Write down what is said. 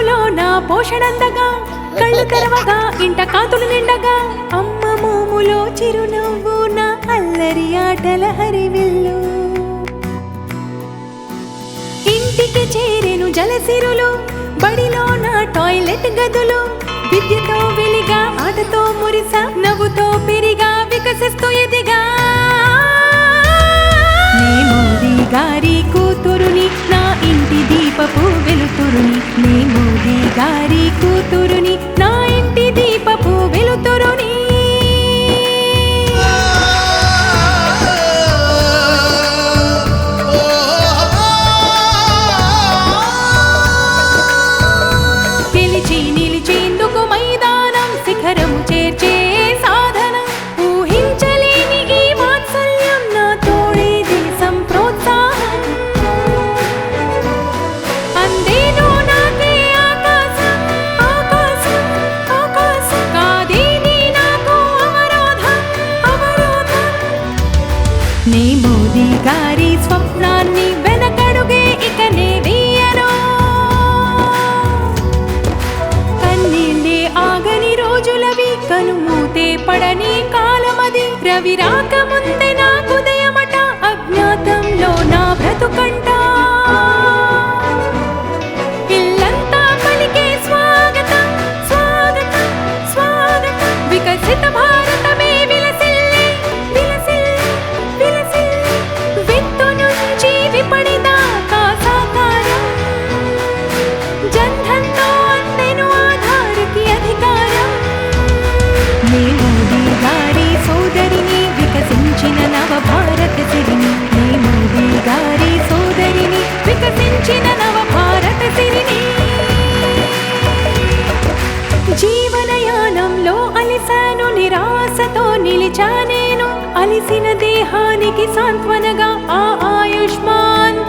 నా పోషణందగా కళ్ళు తెరవగా ఇంట కాతులు నిండగా. అమ్మ మోములో చిరునవ్వు నా అల్లరి ఆటల హరివిల్లు. ఇంటికి చేరెను జలసిరులు బడిలో నా టాయిలెట్ గదులు. విద్యతో వెలిగా ఆటతో మురిస నవ్వుతో పెరిగా వికసిస్తూ ఎదిగా. గారి కూతురుని నా ఇంటి దీపపు వెలుతురుని నీ మోదీ గారి స్వప్నాన్ని వెనకడుగే ఇక నే వేయను. కన్నీళ్ళే ఆగని రోజులవి కనుమూతే పడని కాలమది. రవి రాకముందు నిరాశతో నిలిచా నేను అలిసిన దేహానికి సాంత్వనగా ఆ ఆయుష్మాన్